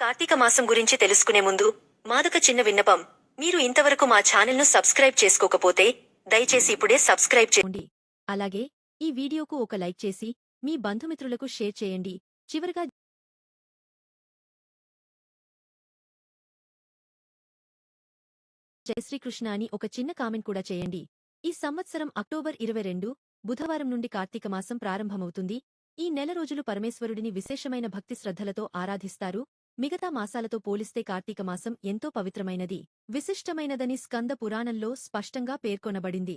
కార్తీక మాసం గురించి తెలుసుకునే ముందు మాదొక చిన్న విన్నపం. మీరు ఇంతవరకు మా ఛానల్ను సబ్స్క్రైబ్ చేసుకోకపోతే దయచేసి ఇప్పుడే సబ్స్క్రైబ్ చేయండి అలాగే ఈ వీడియోకు ఒక లైక్ చేసి మీ బంధుమిత్రులకు షేర్ చేయండి. చివరగా జయశ్రీకృష్ణ అని ఒక చిన్న కామెంట్ కూడా చేయండి. ఈ సంవత్సరం అక్టోబర్ ఇరవై రెండు బుధవారం నుండి కార్తీక మాసం ప్రారంభమవుతుంది. ఈ నెల రోజులు పరమేశ్వరుడిని విశేషమైన భక్తి శ్రద్ధలతో ఆరాధిస్తారు. మిగతా మాసాలతో పోలిస్తే కార్తీక మాసం ఎంతో పవిత్రమైనది. విశిష్టమైనదని స్కంద పురాణంలో స్పష్టంగా పేర్కొనబడింది.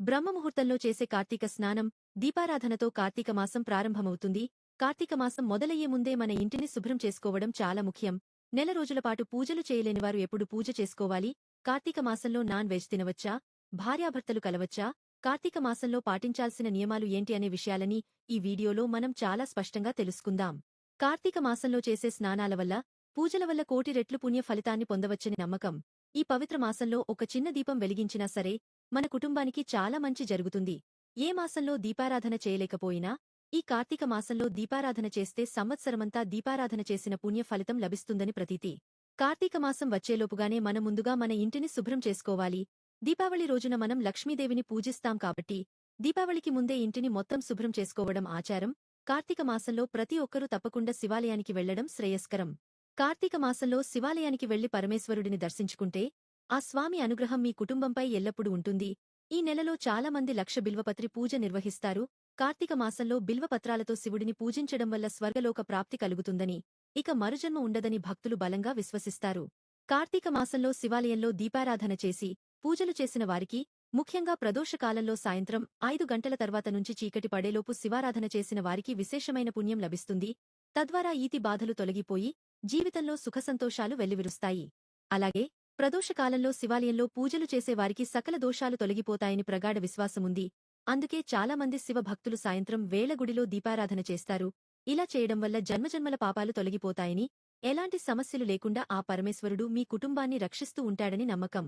బ్రహ్మముహూర్తంలో చేసే కార్తీక స్నానం దీపారాధనతో కార్తీక మాసం ప్రారంభమవుతుంది. కార్తీక మాసం మొదలయ్యే ముందే మన ఇంటిని శుభ్రం చేసుకోవడం చాలా ముఖ్యం. నెల రోజులపాటు పూజలు చేయలేనివారు ఎప్పుడు పూజ చేసుకోవాలి? కార్తీక మాసంలో నాన్ వెజ్ తినవచ్చా? భార్యాభర్తలు కలవచ్చా? కార్తీక మాసంలో పాటించాల్సిన నియమాలు ఏంటి అనే విషయాలని ఈ వీడియోలో మనం చాలా స్పష్టంగా తెలుసుకుందాం. కార్తీక మాసంలో చేసే స్నానాల వల్ల పూజల వల్ల కోటి రెట్లు పుణ్య ఫలితాన్ని పొందవచ్చని నమ్మకం. ఈ పవిత్ర మాసంలో ఒక చిన్న దీపం వెలిగించినా సరే మన కుటుంబానికి చాలా మంచి జరుగుతుంది. ఏ మాసంలో దీపారాధన చేయలేకపోయినా ఈ కార్తీక మాసంలో దీపారాధన చేస్తే సంవత్సరమంతా దీపారాధన చేసిన పుణ్య ఫలితం లభిస్తుందని ప్రతీతి. కార్తీక మాసం వచ్చేలోపుగానే మన ముందుగా మన ఇంటిని శుభ్రం చేసుకోవాలి. దీపావళి రోజున మనం లక్ష్మీదేవిని పూజిస్తాం కాబట్టి దీపావళికి ముందే ఇంటిని మొత్తం శుభ్రం చేసుకోవడం ఆచారం. కార్తీక మాసంలో ప్రతి ఒక్కరూ తప్పకుండా శివాలయానికి వెళ్ళడం శ్రేయస్కరం. కార్తీక మాసంలో శివాలయానికి వెళ్ళి పరమేశ్వరుడిని దర్శించుకుంటే ఆ స్వామి అనుగ్రహం మీ కుటుంబంపై ఎల్లప్పుడూ ఉంటుంది. ఈ నెలలో చాలామంది లక్ష బిల్వపత్రి పూజ నిర్వహిస్తారు. కార్తీక మాసంలో బిల్వపత్రాలతో శివుడిని పూజించడం వల్ల స్వర్గలోక ప్రాప్తి కలుగుతుందని ఇక మరుజన్మ ఉండదని భక్తులు బలంగా విశ్వసిస్తారు. కార్తీక మాసంలో శివాలయంలో దీపారాధన చేసి పూజలు చేసిన వారికి ముఖ్యంగా ప్రదోషకాలంలో సాయంత్రం ఐదు గంటల తర్వాత నుంచి చీకటి పడేలోపు శివారాధన చేసిన వారికి విశేషమైన పుణ్యం లభిస్తుంది. తద్వారా ఈతి బాధలు తొలగిపోయి జీవితంలో సుఖసంతోషాలు వెల్లివిరుస్తాయి. అలాగే ప్రదోషకాలంలో శివాలయంలో పూజలు చేసేవారికి సకల దోషాలు తొలగిపోతాయని ప్రగాఢ విశ్వాసముంది. అందుకే చాలామంది శివభక్తులు సాయంత్రం వేళగుడిలో దీపారాధన చేస్తారు. ఇలా చేయడం వల్ల జన్మజన్మల పాపాలు తొలగిపోతాయని ఎలాంటి సమస్యలు లేకుండా ఆ పరమేశ్వరుడు మీ కుటుంబాన్ని రక్షిస్తూ ఉంటాడని నమ్మకం.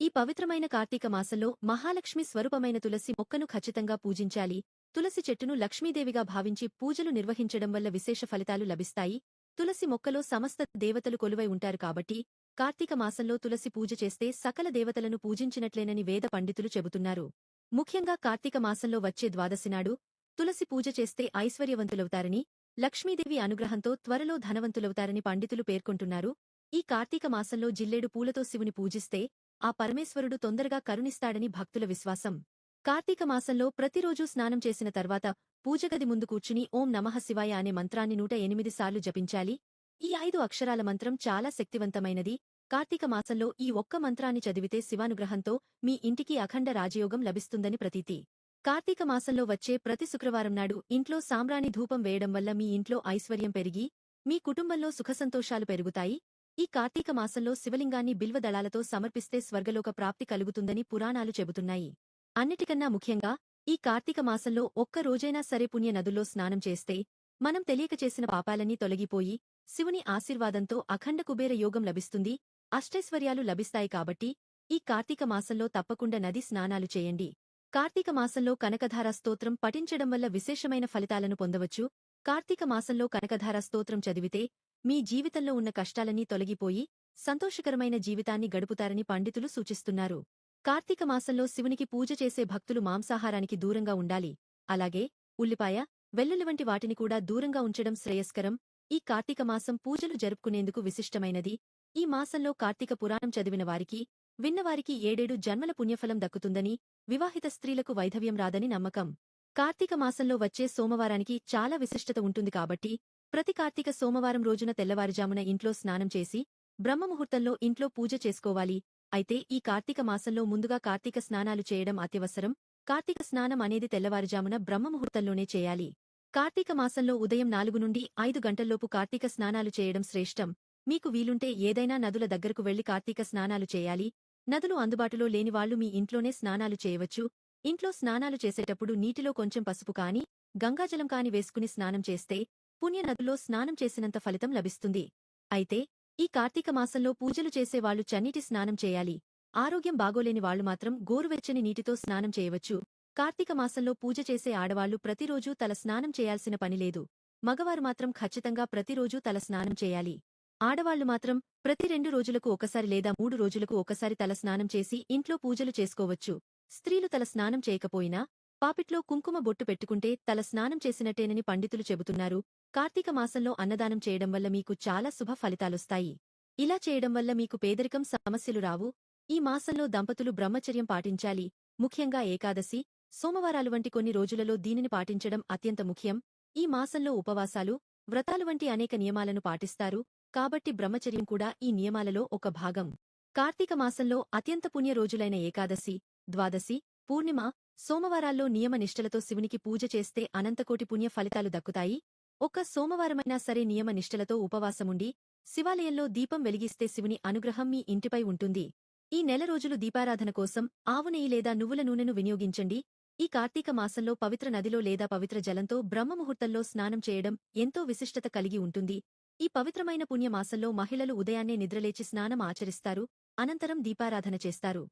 ఈ పవిత్రమైన కార్తీక మాసంలో మహాలక్ష్మి స్వరూపమైన తులసి మొక్కను ఖచ్చితంగా పూజించాలి. తులసి చెట్టును లక్ష్మీదేవిగా భావించి పూజలు నిర్వహించడం వల్ల విశేష ఫలితాలు లభిస్తాయి. తులసి మొక్కలో సమస్త దేవతలు కొలువై ఉంటారు కాబట్టి కార్తీక మాసంలో తులసి పూజ చేస్తే సకల దేవతలను పూజించినట్లేనని వేద పండితులు చెబుతున్నారు. ముఖ్యంగా కార్తీక మాసంలో వచ్చే ద్వాదశినాడు తులసి పూజ చేస్తే ఐశ్వర్యవంతులవుతారని లక్ష్మీదేవి అనుగ్రహంతో త్వరలో ధనవంతులవుతారని పండితులు పేర్కొంటున్నారు. ఈ కార్తీక మాసంలో జిల్లేడు పూలతో శివుని పూజిస్తే ఆ పరమేశ్వరుడు తొందరగా కరుణిస్తాడని భక్తుల విశ్వాసం. కార్తీక మాసంలో ప్రతిరోజూ స్నానం చేసిన తర్వాత పూజగది ముందు కూర్చుని ఓం నమః శివాయ అనే మంత్రాన్ని నూట ఎనిమిది సార్లు జపించాలి. ఈ ఐదు అక్షరాల మంత్రం చాలా శక్తివంతమైనది. కార్తీక మాసంలో ఈ ఒక్క మంత్రాన్ని చదివితే శివానుగ్రహంతో మీ ఇంటికి అఖండ రాజయోగం లభిస్తుందని ప్రతీతి. కార్తీక మాసంలో వచ్చే ప్రతి శుక్రవారం నాడు ఇంట్లో సాంబ్రాణి ధూపం వేయడం వల్ల మీ ఇంట్లో ఐశ్వర్యం పెరిగి మీ కుటుంబంలో సుఖసంతోషాలు పెరుగుతాయి. ఈ కార్తీక మాసంలో శివలింగాన్ని బిల్వదళాలతో సమర్పిస్తే స్వర్గలోక ప్రాప్తి కలుగుతుందని పురాణాలు చెబుతున్నాయి. అన్నిటికన్నా ముఖ్యంగా ఈ కార్తీక మాసంలో ఒక్క రోజైనా సరే పుణ్య నదుల్లో స్నానం చేస్తే మనం తెలియక చేసిన పాపాలన్నీ తొలగిపోయి శివుని ఆశీర్వాదంతో అఖండ కుబేర యోగం లభిస్తుంది అష్టైశ్వర్యాలు లభిస్తాయి కాబట్టి ఈ కార్తీక మాసంలో తప్పకుండా నది స్నానాలు చేయండి. కార్తీక మాసంలో కనకధార స్తోత్రం పఠించడం వల్ల విశేషమైన ఫలితాలను పొందవచ్చు. కార్తీక మాసంలో కనకధార స్తోత్రం చదివితే మీ జీవితంలో ఉన్న కష్టాలన్నీ తొలగిపోయి సంతోషకరమైన జీవితాన్ని గడుపుతారని పండితులు సూచిస్తున్నారు. కార్తీక మాసంలో శివునికి పూజ చేసే భక్తులు మాంసాహారానికి దూరంగా ఉండాలి. అలాగే ఉల్లిపాయ వెల్లుల్లి వంటి వాటిని కూడా దూరంగా ఉంచడం శ్రేయస్కరం. ఈ కార్తీక మాసం పూజలు జరుపుకునేందుకు విశిష్టమైనది. ఈ మాసంలో కార్తీక పురాణం చదివిన వారికి విన్నవారికి ఏడేడు జన్మల పుణ్యఫలం దక్కుతుందని వివాహిత స్త్రీలకు వైధవ్యం రాదని నమ్మకం. కార్తీక మాసంలో వచ్చే సోమవారానికి చాలా విశిష్టత ఉంటుంది కాబట్టి ప్రతి కార్తీక సోమవారం రోజున తెల్లవారుజామున ఇంట్లో స్నానం చేసి బ్రహ్మముహూర్తంలో ఇంట్లో పూజ చేసుకోవాలి. అయితే ఈ కార్తీక మాసంలో ముందుగా కార్తీక స్నానాలు చేయడం అత్యవసరం. కార్తీక స్నానం అనేది తెల్లవారుజామున బ్రహ్మముహూర్తంలోనే చేయాలి. కార్తీక మాసంలో ఉదయం నాలుగు నుండి ఐదు గంటల్లోపు కార్తీక స్నానాలు చేయడం శ్రేష్టం. మీకు వీలుంటే ఏదైనా నదుల దగ్గరకు వెళ్ళి కార్తీక స్నానాలు చేయాలి. నదులు అందుబాటులో లేనివాళ్ళు మీ ఇంట్లోనే స్నానాలు చేయవచ్చు. ఇంట్లో స్నానాలు చేసేటప్పుడు నీటిలో కొంచెం పసుపు కాని గంగాజలం కాని వేసుకుని స్నానం చేస్తే పుణ్య నదులో స్నానం చేసినంత ఫలితం లభిస్తుంది. అయితే ఈ కార్తీక మాసంలో పూజలు చేసేవాళ్ళు చన్నీటి స్నానం చేయాలి. ఆరోగ్యం బాగోలేని వాళ్ళు మాత్రం గోరువెచ్చని నీటితో స్నానం చేయవచ్చు. కార్తీక మాసంలో పూజ చేసే ఆడవాళ్ళు ప్రతిరోజూ తల స్నానం చేయాల్సిన పనిలేదు మగవారు మాత్రం ఖచ్చితంగా ప్రతిరోజూ తల స్నానం చేయాలి. ఆడవాళ్ళు మాత్రం ప్రతి రెండు రోజులకు ఒకసారి లేదా మూడు రోజులకు ఒకసారి తల స్నానం చేసి ఇంట్లో పూజలు చేసుకోవచ్చు. స్త్రీలు తల స్నానం చేయకపోయినా పాపిట్లో కుంకుమ బొట్టు పెట్టుకుంటే తల స్నానం చేసినట్టేనని పండితులు చెబుతున్నారు. కార్తీక మాసంలో అన్నదానం చేయడం వల్ల మీకు చాలా శుభ ఫలితాలొస్తాయి. ఇలా చేయడం వల్ల మీకు పేదరికం సమస్యలు రావు. ఈ మాసంలో దంపతులు బ్రహ్మచర్యం పాటించాలి. ముఖ్యంగా ఏకాదశి సోమవారాలు వంటి కొన్ని రోజులలో దీనిని పాటించడం అత్యంత ముఖ్యం. ఈ మాసంలో ఉపవాసాలు వ్రతాలు వంటి అనేక నియమాలను పాటిస్తారు. కాబట్టి బ్రహ్మచర్యం కూడా ఈ నియమాలలో ఒక భాగం. కార్తీక మాసంలో అత్యంత పుణ్య రోజులైన ఏకాదశి ద్వాదశి పూర్ణిమ సోమవారాల్లో నియమ నిష్టలతో శివునికి పూజ చేస్తే అనంతకోటి పుణ్య ఫలితాలు దక్కుతాయి. ఒక్క సోమవారమైనా సరే నియమనిష్టలతో ఉపవాసముండి శివాలయంలో దీపం వెలిగిస్తే శివుని అనుగ్రహం మీ ఇంటిపై ఉంటుంది. ఈ నెల రోజులు దీపారాధన కోసం ఆవు నెయ్యి లేదా నువ్వుల నూనెను వినియోగించండి. ఈ కార్తీక మాసంలో పవిత్ర నదిలో లేదా పవిత్ర జలంతో బ్రహ్మముహూర్తంలో స్నానం చేయడం ఎంతో విశిష్టత కలిగి ఉంటుంది. ఈ పవిత్రమైన పుణ్యమాసంలో మహిళలు ఉదయాన్నే నిద్రలేచి స్నానం ఆచరిస్తారు అనంతరం దీపారాధన చేస్తారు.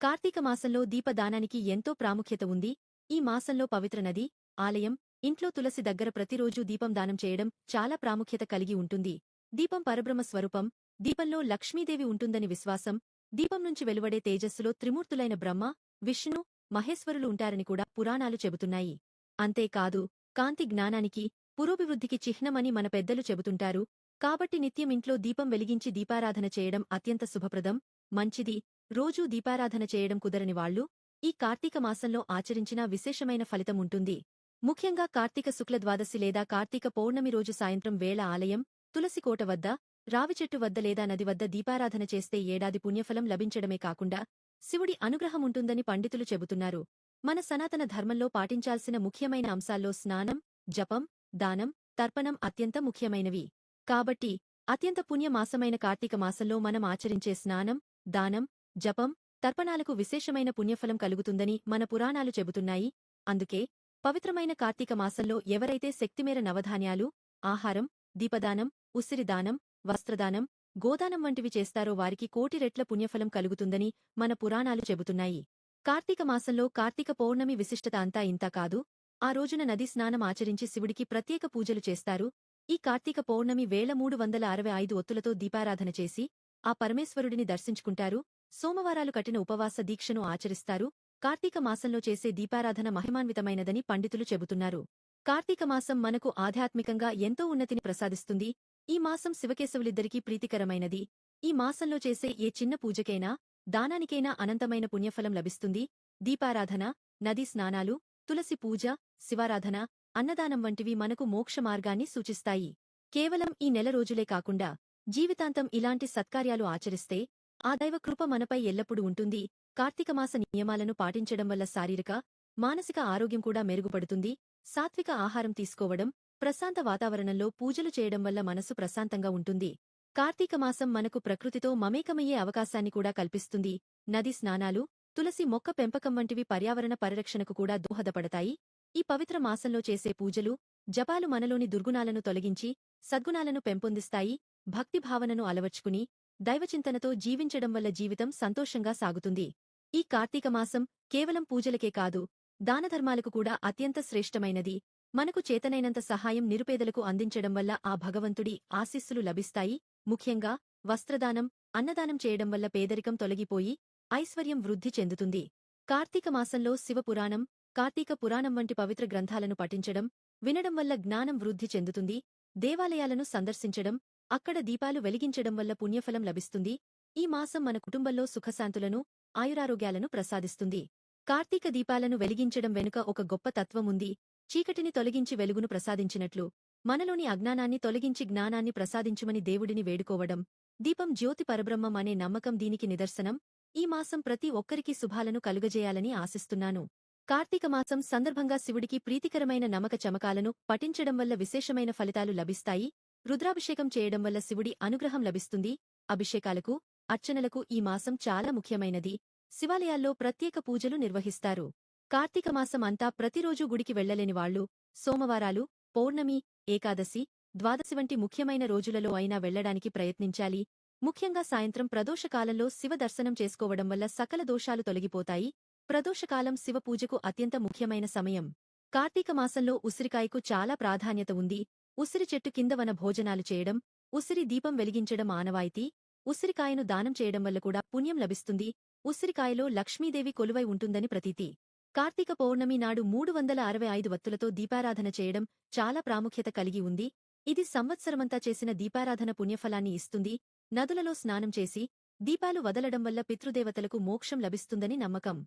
కార్తీక మాసంలో దీపదానానికి ఎంతో ప్రాముఖ్యత ఉంది. ఈ మాసంలో పవిత్ర నది ఆలయం ఇంట్లో తులసి దగ్గర ప్రతిరోజూ దీపం దానం చేయడం చాలా ప్రాముఖ్యత కలిగి ఉంటుంది. దీపం పరబ్రహ్మ స్వరూపం దీపంలో లక్ష్మీదేవి ఉంటుందని విశ్వాసం దీపం నుంచి వెలువడే తేజస్సులో త్రిమూర్తులైన బ్రహ్మ విష్ణు మహేశ్వరులు ఉంటారని కూడా పురాణాలు చెబుతున్నాయి. అంతేకాదు కాంతి జ్ఞానానికి పురోభివృద్ధికి చిహ్నమని మన పెద్దలు చెబుతుంటారు. కాబట్టి నిత్యం ఇంట్లో దీపం వెలిగించి దీపారాధన చేయడం అత్యంత శుభప్రదం. మంచిది. రోజూ దీపారాధన చేయడం కుదరని వాళ్ళు ఈ కార్తీక మాసంలో ఆచరించిన విశేషమైన ఫలితం ఉంటుంది. ముఖ్యంగా కార్తీక శుక్ల ద్వాదశి లేదా కార్తీక పౌర్ణమి రోజు సాయంత్రం వేళ ఆలయం తులసికోట వద్ద రావిచెట్టు వద్ద లేదా నది వద్ద దీపారాధన చేస్తే ఏడాది పుణ్యఫలం లభించడమే కాకుండా శివుడి అనుగ్రహం ఉంటుందని పండితులు చెబుతున్నారు. మన సనాతన ధర్మంలో పాటించాల్సిన ముఖ్యమైన అంశాల్లో స్నానం జపం దానం తర్పణం అత్యంత ముఖ్యమైనవి. కాబట్టి అత్యంత పుణ్యమాసమైన కార్తీక మాసంలో మనం ఆచరించే స్నానం దానం జపం తర్పణాలకు విశేషమైన పుణ్యఫలం కలుగుతుందని మన పురాణాలు చెబుతున్నాయి. అందుకే పవిత్రమైన కార్తీక మాసంలో ఎవరైతే శక్తిమేర నవధాన్యాలు ఆహారం దీపదానం ఉసిరిదానం వస్త్రదానం గోదానం వంటివి చేస్తారో వారికి కోటి రెట్ల పుణ్యఫలం కలుగుతుందని మన పురాణాలు చెబుతున్నాయి. కార్తీక మాసంలో కార్తీక పౌర్ణమి విశిష్టత అంతా ఇంతా కాదు. ఆ రోజున నది స్నానం ఆచరించి శివుడికి ప్రత్యేక పూజలు చేస్తారు. ఈ కార్తీక పౌర్ణమి వేల మూడు వందల అరవై ఐదు ఒత్తులతో దీపారాధన చేసి ఆ పరమేశ్వరుడిని దర్శించుకుంటారు. సోమవారాలు కట్టిన ఉపవాస దీక్షను ఆచరిస్తారు. కార్తీక మాసంలో చేసే దీపారాధన మహిమాన్వితమైనదని పండితులు చెబుతున్నారు. కార్తీక మాసం మనకు ఆధ్యాత్మికంగా ఎంతో ఉన్నతిని ప్రసాదిస్తుంది. ఈ మాసం శివకేశవులిద్దరికీ ప్రీతికరమైనది. ఈ మాసంలో చేసే ఏ చిన్న పూజకైనా దానానికైనా అనంతమైన పుణ్యఫలం లభిస్తుంది. దీపారాధన నదీ స్నానాలు తులసి పూజ శివారాధన అన్నదానం వంటివి మనకు మోక్ష మార్గాన్ని సూచిస్తాయి. కేవలం ఈ నెల రోజులే కాకుండా జీవితాంతం ఇలాంటి సత్కార్యాలు ఆచరిస్తే ఆ దైవ కృప మనపై ఎల్లప్పుడూ ఉంటుంది. కార్తీకమాస నియమాలను పాటించడం వల్ల శారీరక మానసిక ఆరోగ్యం కూడా మెరుగుపడుతుంది. సాత్విక ఆహారం తీసుకోవడం ప్రశాంత వాతావరణంలో పూజలు చేయడం వల్ల మనసు ప్రశాంతంగా ఉంటుంది. కార్తీకమాసం మనకు ప్రకృతితో మమేకమయ్యే అవకాశాన్ని కూడా కల్పిస్తుంది. నది స్నానాలు తులసి మొక్క పెంపకం వంటివి పర్యావరణ పరిరక్షణకు కూడా దోహదపడతాయి. ఈ పవిత్ర మాసంలో చేసే పూజలు జపాలు మనలోని దుర్గుణాలను తొలగించి సద్గుణాలను పెంపొందిస్తాయి. భక్తిభావనను అలవర్చుకుని దైవచింతనతో జీవించడం వల్ల జీవితం సంతోషంగా సాగుతుంది. ఈ కార్తీక మాసం కేవలం పూజలకే కాదు దానధర్మాలకు కూడా అత్యంత శ్రేష్టమైనది. మనకు చేతనైనంత సహాయం నిరుపేదలకు అందించడం వల్ల ఆ భగవంతుడి ఆశీస్సులు లభిస్తాయి. ముఖ్యంగా వస్త్రదానం అన్నదానం చేయడం వల్ల పేదరికం తొలగిపోయి ఐశ్వర్యం వృద్ధి చెందుతుంది. కార్తీక మాసంలో శివపురాణం కార్తీక పురాణం వంటి పవిత్ర గ్రంథాలను పఠించడం వినడం వల్ల జ్ఞానం వృద్ధి చెందుతుంది. దేవాలయాలను సందర్శించడం అక్కడ దీపాలు వెలిగించడం వల్ల పుణ్యఫలం లభిస్తుంది. ఈ మాసం మన కుటుంబంలో సుఖశాంతులను ఆయురారోగ్యాలను ప్రసాదిస్తుంది. కార్తీక దీపాలను వెలిగించడం వెనుక ఒక గొప్ప తత్వముంది చీకటిని తొలగించి వెలుగును ప్రసాదించినట్లు. మనలోని అజ్ఞానాన్ని తొలగించి జ్ఞానాన్ని ప్రసాదించుమని దేవుడిని వేడుకోవడం. దీపం జ్యోతి పరబ్రహ్మం అనే నమ్మకం దీనికి నిదర్శనం. ఈ మాసం ప్రతి ఒక్కరికి శుభాలను కలుగజేయాలని ఆశిస్తున్నాను. కార్తీక మాసం సందర్భంగా శివుడికి ప్రీతికరమైన నమక చమకాలను పఠించడం వల్ల విశేషమైన ఫలితాలు లభిస్తాయి. రుద్రాభిషేకం చేయడం వల్ల శివుడి అనుగ్రహం లభిస్తుంది. అభిషేకాలకు అర్చనలకు ఈ మాసం చాలా ముఖ్యమైనది. శివాలయాల్లో ప్రత్యేక పూజలు నిర్వహిస్తారు. కార్తీక మాసం అంతా ప్రతిరోజూ గుడికి వెళ్ళలేని వాళ్ళు సోమవారాలు పౌర్ణమి ఏకాదశి ద్వాదశి వంటి ముఖ్యమైన రోజులలో అయినా వెళ్ళడానికి ప్రయత్నించాలి. ముఖ్యంగా సాయంత్రం ప్రదోషకాలంలో శివ దర్శనం చేసుకోవడం వల్ల సకల దోషాలు తొలగిపోతాయి. ప్రదోషకాలం శివ పూజకు అత్యంత ముఖ్యమైన సమయం. కార్తీక మాసంలో ఉసిరికాయకు చాలా ప్రాధాన్యత ఉంది. ఉసిరి చెట్టు కింద వన భోజనాలు చేయడం ఉసిరి దీపం వెలిగించడం ఆనవాయితీ ఉసిరికాయను దానం చేయడం వల్ల కూడా పుణ్యం లభిస్తుంది. ఉసిరికాయలో లక్ష్మీదేవి కొలువై ఉంటుందని ప్రతీతి. కార్తీక పౌర్ణమి నాడు మూడు వందల అరవై ఐదు వత్తులతో దీపారాధన చేయడం చాలా ప్రాముఖ్యత కలిగి ఉంది. ఇది సంవత్సరమంతా చేసిన దీపారాధన పుణ్యఫలాన్ని ఇస్తుంది. నదులలో స్నానం చేసి దీపాలు వదలడం వల్ల పితృదేవతలకు మోక్షం లభిస్తుందని నమ్మకం.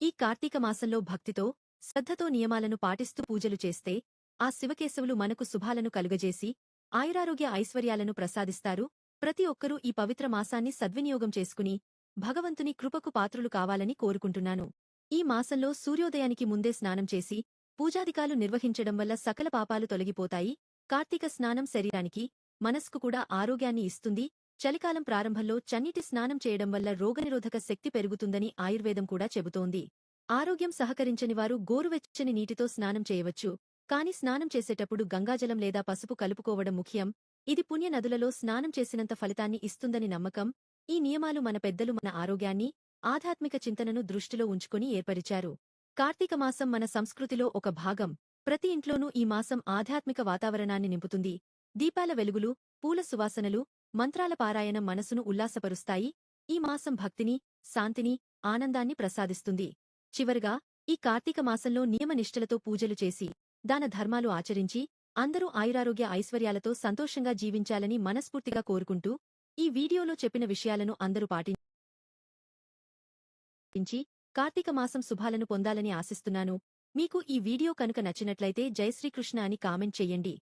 ఈ కార్తీక మాసంలో భక్తితో శ్రద్ధతో నియమాలను పాటిస్తూ పూజలు చేస్తే ఆ శివకేశవులు మనకు శుభాలను కలుగజేసి ఆయురారోగ్య ఐశ్వర్యాలను ప్రసాదిస్తారు. ప్రతి ఒక్కరూ ఈ పవిత్ర మాసాన్ని సద్వినియోగం చేసుకుని భగవంతుని కృపకు పాత్రులు కావాలని కోరుకుంటున్నాను. ఈ మాసంలో సూర్యోదయానికి ముందే స్నానం చేసి పూజాదికాలు నిర్వహించడం వల్ల సకల పాపాలు తొలగిపోతాయి. కార్తీక స్నానం శరీరానికి మనస్కు కూడా ఆరోగ్యాన్ని ఇస్తుంది. చలికాలం ప్రారంభంలో చన్నీటి స్నానం చేయడం వల్ల రోగనిరోధక శక్తి పెరుగుతుందని ఆయుర్వేదం కూడా చెబుతోంది. ఆరోగ్యం సహకరించని వారు గోరువెచ్చని నీటితో స్నానం చేయవచ్చు. కాని స్నానం చేసేటప్పుడు గంగాజలం లేదా పసుపు కలుపుకోవడం ముఖ్యం. ఇది పుణ్య నదులలో స్నానం చేసినంత ఫలితాన్ని ఇస్తుందని నమ్మకం ఈ నియమాలు మన పెద్దలు మన ఆరోగ్యాన్ని ఆధ్యాత్మిక చింతనను దృష్టిలో ఉంచుకుని ఏర్పరిచారు. కార్తీక మాసం మన సంస్కృతిలో ఒక భాగం. ప్రతి ఇంట్లోనూ ఈ మాసం ఆధ్యాత్మిక వాతావరణాన్ని నింపుతుంది. దీపాల వెలుగులు పూల సువాసనలు మంత్రాల పారాయణం మనసును ఉల్లాసపరుస్తాయి. ఈ మాసం భక్తిని శాంతిని ఆనందాన్ని ప్రసాదిస్తుంది. చివరగా ఈ కార్తీక మాసంలో నియమనిష్టలతో పూజలు చేసి దాన ధర్మాలు ఆచరించి అందరూ ఆయురారోగ్య ఐశ్వర్యాలతో సంతోషంగా జీవించాలని మనస్ఫూర్తిగా కోరుకుంటూ ఈ వీడియోలో చెప్పిన విషయాలను అందరూ పాటించి కార్తీక మాసం శుభాలను పొందాలని ఆశిస్తున్నాను. మీకు ఈ వీడియో కనుక నచ్చినట్లయితే జై శ్రీకృష్ణ అని కామెంట్ చెయ్యండి